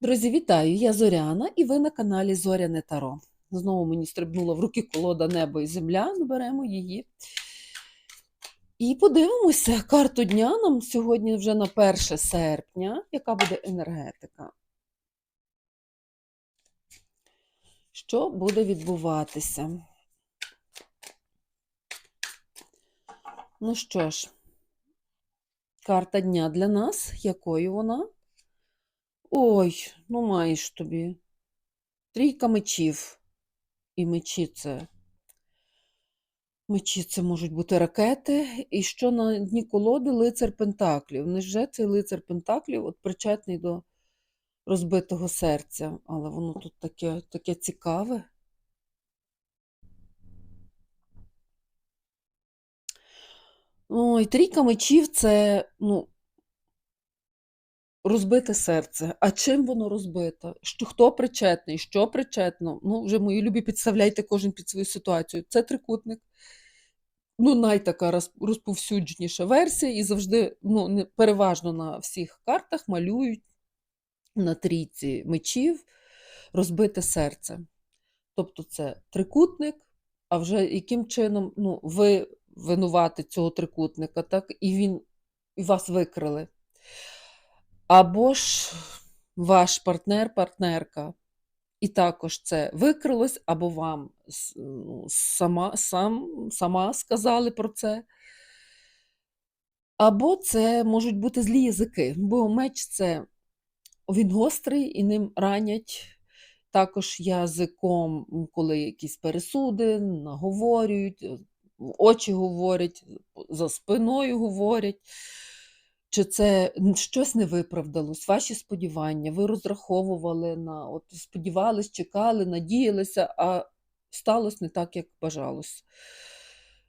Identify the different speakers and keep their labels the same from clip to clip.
Speaker 1: Друзі, вітаю! Я Зоряна, і ви на каналі Зоряне Таро. Знову мені стрибнула в руки колода Небо і Земля. Беремо її. І подивимося карту дня нам сьогодні вже на 1 серпня, яка буде енергетика. Що буде відбуватися? Ну що ж, карта дня для нас, якою вона? Ой, ну маєш тобі. Трійка мечів. І мечі це. Мечі це можуть бути ракети. І що на дні колоди лицар Пентаклів. Невже цей лицар Пентаклів от причетний до розбитого серця? Але воно тут таке, таке цікаве. Ой, трійка мечів це, ну, Розбите серце. А чим воно розбито? Що, Хто причетний, що причетно? Ну, вже мої любі, підставляйте кожен під свою ситуацію. Це трикутник. Ну, найтака розповсюдженіша версія, і завжди, ну, переважно на всіх картах малюють на трійці мечів розбите серце. Тобто це трикутник, а вже яким чином ну, ви винувати цього трикутника, так, і він і вас викрили. Або ж ваш партнер, партнерка. І також це викрилось, або вам ну, сама, сам, сама сказали про це. Або це можуть бути злі язики, бо меч це він гострий і ним ранять. Також язиком, коли якісь пересуди, наговорюють, очі говорять, за спиною говорять. Чи це щось не виправдалось, ваші сподівання, ви розраховували на, от сподівались, чекали, надіялися, а сталося не так, як бажалось.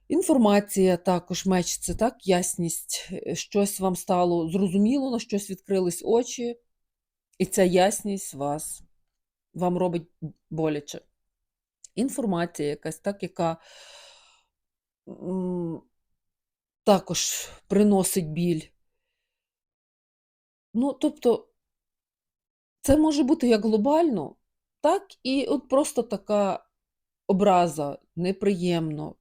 Speaker 1: Інформація також меч це так, ясність, е, щось вам стало зрозуміло, на щось відкрились очі, і ця ясність вас вам робить боляче. Інформація якась, так, яка також приносить біль. Ну, тобто, це може бути як глобально, так і от просто така образа, неприємно.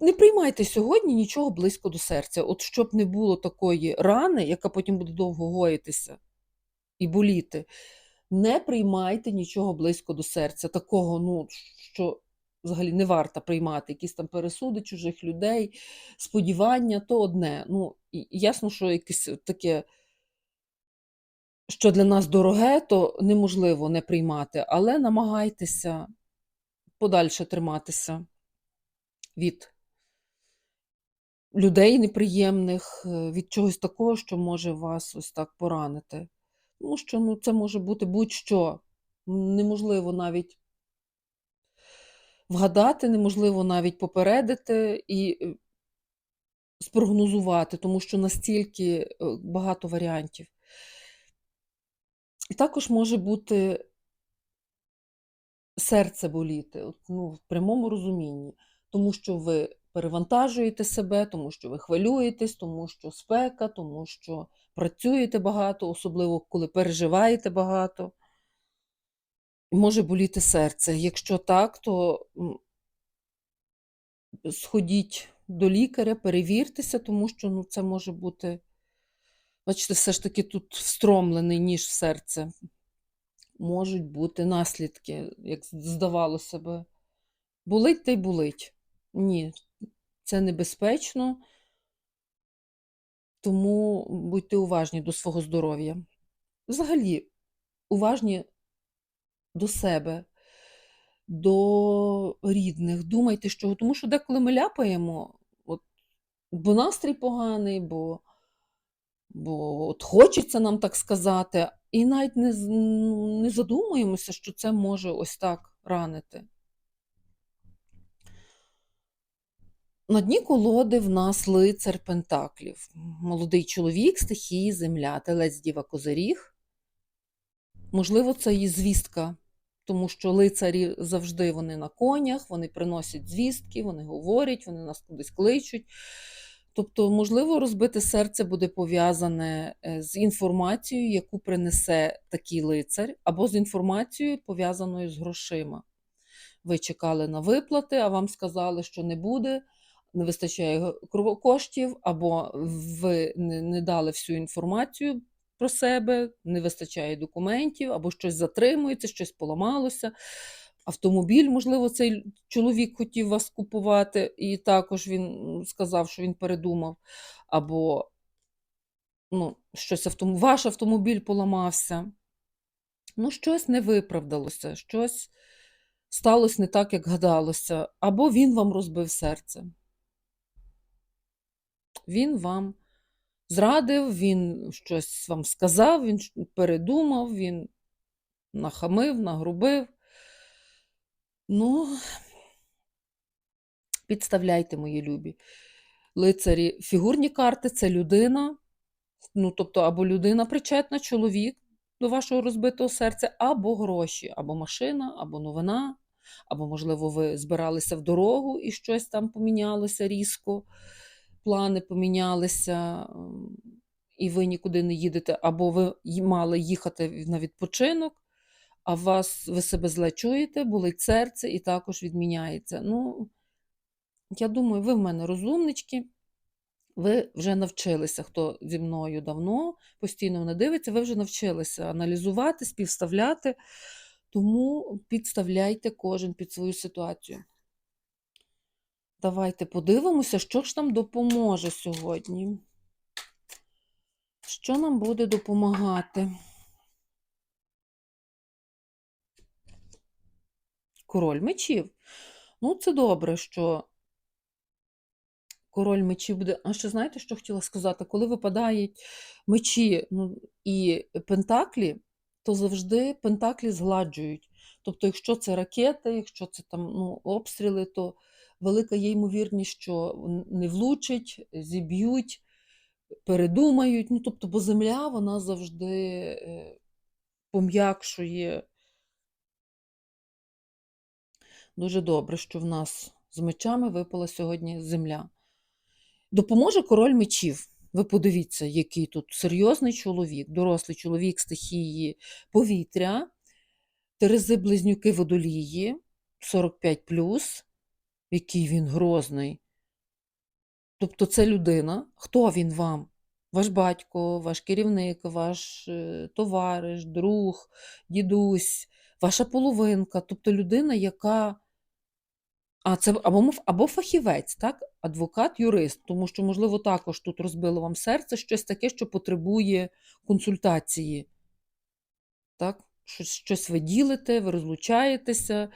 Speaker 1: Не приймайте сьогодні нічого близько до серця. От щоб не було такої рани, яка потім буде довго гоїтися і боліти. Не приймайте нічого близько до серця, такого, ну, що взагалі не варто приймати, якісь там пересуди чужих людей, сподівання то одне. Ну, ясно, що якесь таке, що для нас дороге, то неможливо не приймати, але намагайтеся подальше триматися від людей неприємних, е, від чогось такого, що може вас ось так поранити. Тому що ну, це може бути будь-що. Неможливо навіть вгадати, неможливо навіть попередити і е, спрогнозувати, тому що настільки е, багато варіантів. І також може бути серце боліти, ну, в прямому розумінні, тому що ви перевантажуєте себе, тому що ви хвилюєтесь, тому що спека, тому що працюєте багато, особливо коли переживаєте багато. Може боліти серце. Якщо так, то сходіть до лікаря, перевіртеся, тому що ну, це може бути, бачите, все ж таки тут встромлений ніж в серце. Можуть бути наслідки, як здавалося би. Болить та й болить. Ні, це небезпечно, тому будьте уважні до свого здоров'я. Взагалі, уважні до себе, до рідних. Думайте, що тому що деколи ми ляпаємо, от, бо настрій поганий, бо, бо от хочеться нам так сказати, і навіть не, ну, не задумуємося, що це може ось так ранити. На дні колоди в нас лицар Пентаклів, молодий чоловік, стихії, земля, телець діва козиріг. Можливо, це і звістка, тому що лицарі завжди вони на конях, вони приносять звістки, вони говорять, вони нас кудись кличуть. Тобто, можливо, розбите серце буде пов'язане, е, з інформацією, яку принесе такий лицар, або з інформацією, пов'язаною з грошима. Ви чекали на виплати, а вам сказали, що не буде, не вистачає коштів, або ви не не дали всю інформацію про себе, не вистачає документів, або щось затримується, щось поламалося. Автомобіль, можливо, цей чоловік хотів вас купувати, і також він, сказав, що він передумав, або ну, щось автом ваш автомобіль поламався. Ну, щось не виправдалося, щось сталось не так, як гадалося, або він вам розбив серце. Він вам зрадив, він щось вам сказав, він передумав, він нахамив, нагрубив. Ну підставляйте, мої любі. Лицарі фігурні карти це людина, ну, тобто або людина причетна, чоловік до вашого розбитого серця, або гроші, або машина, або новина, або, можливо, ви збиралися в дорогу і щось там помінялося різко, плани помінялися, і ви нікуди не їдете, або ви мали їхати на відпочинок, а вас ви себе зле чуєте, болить серце і також відміняється. Ну, я думаю, ви в мене розумнички. Ви вже навчилися, хто зі мною давно, постійно мене дивиться, ви вже навчилися аналізувати, співставляти, тому підставляйте кожен під свою ситуацію. Давайте подивимося, що ж нам допоможе сьогодні. Що нам буде допомагати? Король мечів. Ну, це добре, що король мечів буде. А ще знаєте, що хотіла сказати? Коли випадають мечі, ну, і пентаклі, то завжди пентаклі згладжують. Тобто, якщо це ракети, якщо це там, ну, обстріли, то велика є ймовірність, що не влучать, зіб'ють, передумають. Ну, тобто, бо земля, вона завжди, е, пом'якшує Дуже добре, що в нас з мечами випала сьогодні земля. Допоможе король мечів. Ви подивіться, який тут серйозний чоловік, дорослий чоловік стихії повітря, Терези-близнюки водолії 45+, який він грозний. Тобто це людина. Хто він вам? Ваш батько, ваш керівник, ваш е, товариш, друг, дідусь, ваша половинка, тобто людина, яка а, це або або фахівець, так? Адвокат, юрист, тому що, можливо, також тут розбило вам серце щось таке, що потребує консультації. Так? Щось щось ви ділите, ви розлучаєтеся,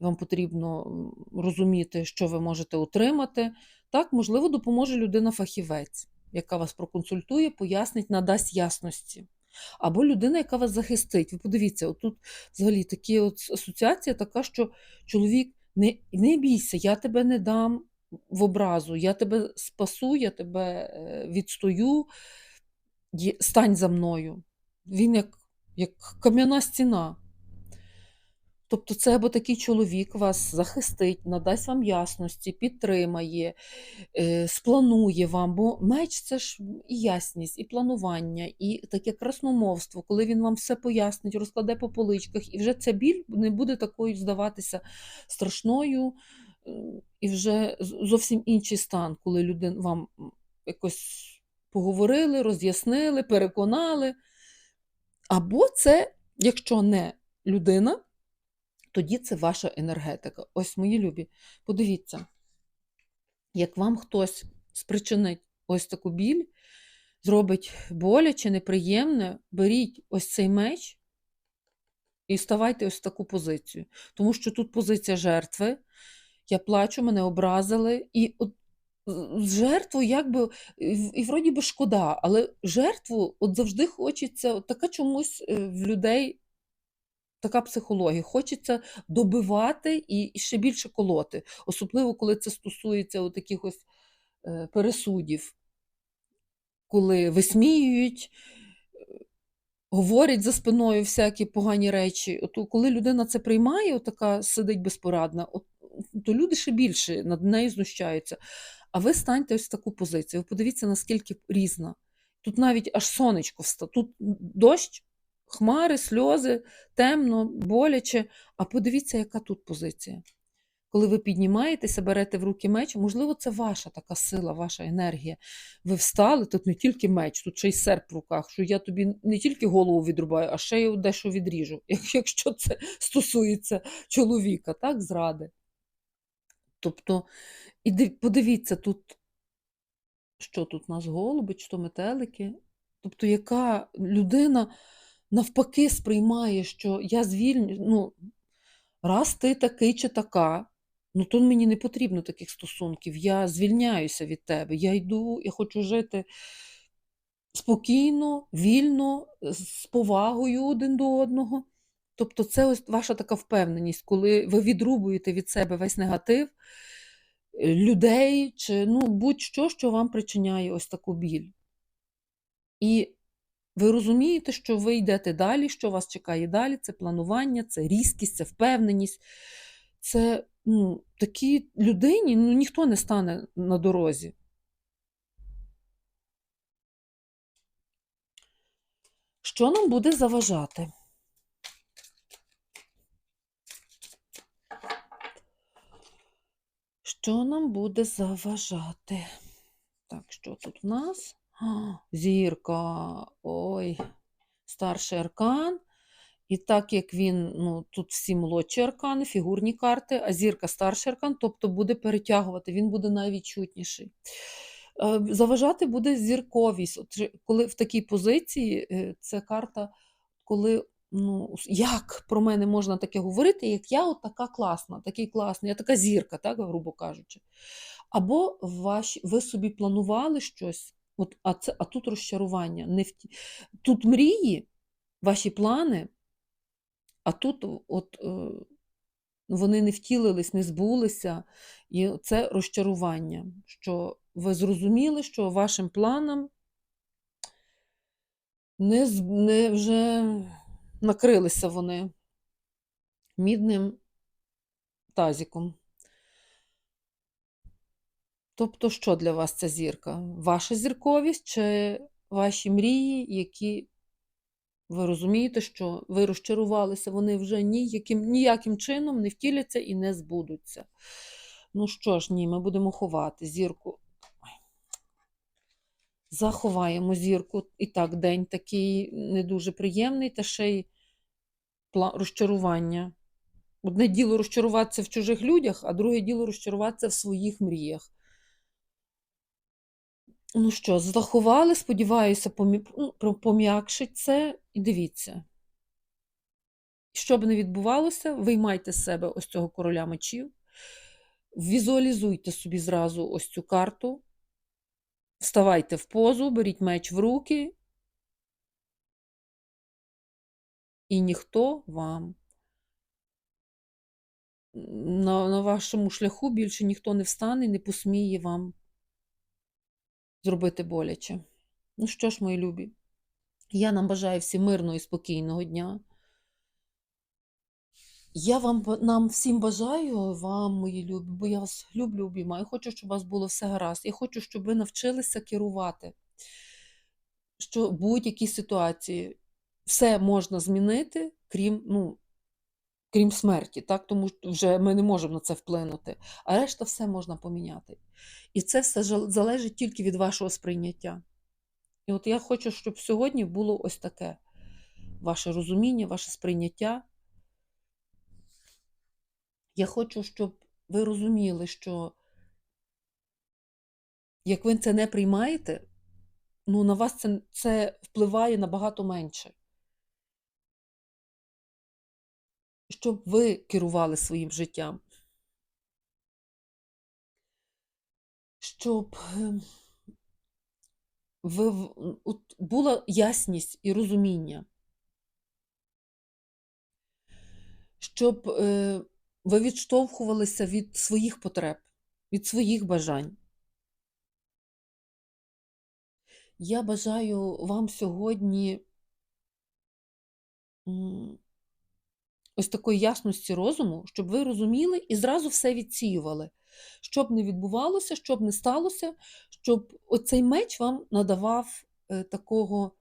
Speaker 1: вам потрібно розуміти, що ви можете отримати. Так, можливо, допоможе людина-фахівець, яка вас проконсультує, пояснить, надасть ясності. Або людина, яка вас захистить. Ви подивіться, отут взагалі такі от асоціація така, що чоловік не не бійся, я тебе не дам в образу, я тебе спасу, я тебе е, відстою, стань за мною. Він як, як кам'яна стіна. Тобто це або такий чоловік вас захистить, надасть вам ясності, підтримає, е, спланує вам, бо меч це ж і ясність, і планування, і таке красномовство, коли він вам все пояснить, розкладе по поличках, і вже ця біль не буде такою здаватися страшною, е, і вже зовсім інший стан, коли людина вам якось поговорили, роз'яснили, переконали. Або це, якщо не людина, тоді це ваша енергетика. Ось, мої любі, подивіться, як вам хтось спричинить ось таку біль, зробить боляче, неприємне, беріть ось цей меч і ставайте ось в таку позицію. Тому що тут позиція жертви. Я плачу, мене образили, і от жертву якби і вроді би шкода, але жертву от завжди хочеться, от така чомусь е, в людей така психологія. Хочеться добивати і ще більше колоти, особливо коли це стосується от таких е, пересудів, коли висміюють, е, говорять за спиною всякі погані речі. От коли людина це приймає, от така сидить безпорадна, от, то люди ще більше над нею знущаються. А ви станьте ось в таку позицію. Ви подивіться, наскільки різна. Тут навіть аж сонечко вста. Тут дощ, хмари, сльози, темно, боляче. А подивіться, яка тут позиція. Коли ви піднімаєтеся, берете в руки меч, можливо, це ваша така сила, ваша енергія. Ви встали, тут не тільки меч, тут ще й серп в руках, що я тобі не тільки голову відрубаю, а ще й дещо відріжу, якщо це стосується чоловіка, так, зради. Тобто, і подивіться, тут, що тут у нас голуби, чи то метелики. Тобто, яка людина навпаки сприймає, що я звільню, ну, раз ти такий чи така, ну то мені не потрібно таких стосунків. Я звільняюся від тебе. Я йду, я хочу жити спокійно, вільно, з повагою один до одного. Тобто, це ось ваша така впевненість, коли ви відрубуєте від себе весь негатив е, людей чи ну, будь-що, що вам причиняє ось таку біль. І ви розумієте, що ви йдете далі, що вас чекає далі, це планування, це різкість, це впевненість. Це ну, такій людині ну, ніхто не стане на дорозі. Що нам буде заважати? Що нам буде заважати? Так, що тут в нас? А, Зірка. Ой, старший аркан. І так як він, ну, тут всі молодші аркани, фігурні карти, а зірка старший аркан, тобто буде перетягувати, він буде найвідчутніший. Е, Заважати буде зірковість. От, коли в такій позиції е, це карта, коли ну, як про мене можна таке говорити, як я от така класна, такий класний, я така зірка, так, грубо кажучи. Або ваші, ви собі планували щось, от, а, це, а тут розчарування. Не вті... Тут мрії, ваші плани, а тут от, е, вони не втілились, не збулися, і це розчарування, що ви зрозуміли, що вашим планам не, не вже накрилися вони мідним тазіком. Тобто, що для вас ця зірка? Ваша зірковість чи ваші мрії, які ви розумієте, що ви розчарувалися, вони вже ніяким, ніяким чином не втіляться і не збудуться. Ну що ж, ні, ми будемо ховати зірку. Заховаємо зірку. І так, день такий не дуже приємний, та ще й розчарування. Одне діло розчаруватися в чужих людях, а друге діло розчаруватися в своїх мріях. Ну що, заховали, сподіваюся, ну, пом'якшить це. І дивіться. Що б не відбувалося, виймайте з себе ось цього короля мечів, візуалізуйте собі зразу ось цю карту, вставайте в позу, беріть меч в руки, і ніхто вам на, на вашому шляху більше ніхто не встане і не посміє вам зробити боляче. Ну що ж, мої любі, я нам бажаю всім мирного і спокійного дня. Я вам нам всім бажаю, вам, мої любі, бо я вас люблю, обіймаю. Хочу, щоб у вас було все гаразд. Я хочу, щоб ви навчилися керувати, що в будь-якій ситуації все можна змінити, крім, ну, крім смерті, так? тому що вже ми не можемо на це вплинути. А решта все можна поміняти. І це все залежить тільки від вашого сприйняття. І от я хочу, щоб сьогодні було ось таке ваше розуміння, ваше сприйняття. Я хочу, щоб ви розуміли, що як ви це не приймаєте, ну на вас це, це впливає набагато менше. Щоб ви керували своїм життям. Щоб е, ви, от була ясність і розуміння. Щоб е, ви відштовхувалися від своїх потреб, від своїх бажань. Я бажаю вам сьогодні ось такої ясності розуму, щоб ви розуміли і зразу все відсіювали. Щоб не відбувалося, щоб не сталося, щоб оцей меч вам надавав е, такого,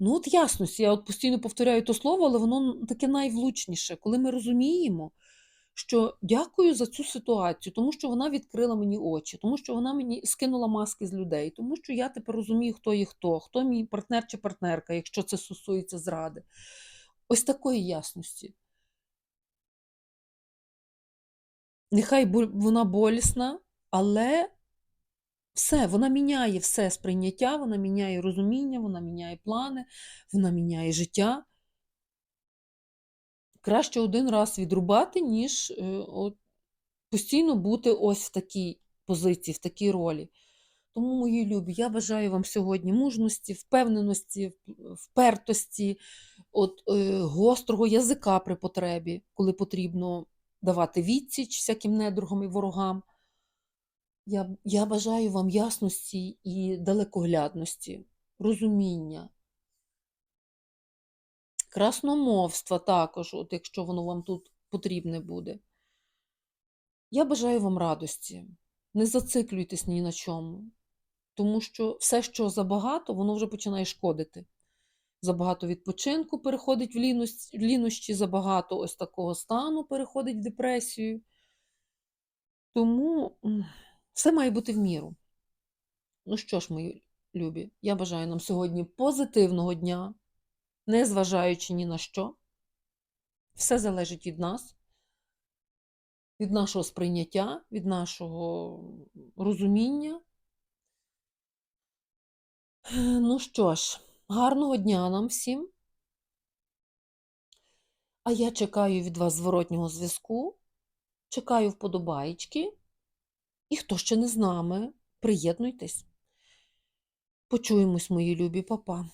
Speaker 1: ну от ясності. Я от постійно повторяю то слово, але воно таке найвлучніше, коли ми розуміємо, що дякую за цю ситуацію, тому що вона відкрила мені очі, тому що вона мені скинула маски з людей, тому що я тепер розумію, хто є хто, хто мій партнер чи партнерка, якщо це стосується зради. Ось такої ясності. Нехай вона болісна, але все, вона міняє все сприйняття, вона міняє розуміння, вона міняє плани, вона міняє життя. Краще один раз відрубати, ніж е, от, постійно бути ось в такій позиції, в такій ролі. Тому, мої любі, я бажаю вам сьогодні мужності, впевненості, впертості, от, е, гострого язика при потребі, коли потрібно давати відсіч всяким недругам і ворогам. Я, я бажаю вам ясності і далекоглядності, розуміння, красномовства також, от якщо воно вам тут потрібне буде. Я бажаю вам радості. Не зациклюйтесь ні на чому, тому що все, що забагато, воно вже починає шкодити. Забагато відпочинку переходить в в лінощі, забагато ось такого стану переходить в депресію. Тому все має бути в міру. Ну що ж, мої любі, я бажаю нам сьогодні позитивного дня, незважаючи ні на що. Все залежить від нас, від нашого сприйняття, від нашого розуміння. Ну що ж, гарного дня нам всім. А я чекаю від вас зворотнього зв'язку, чекаю вподобаєчки. І хто ще не з нами, приєднуйтесь. Почуємось, мої любі, папа.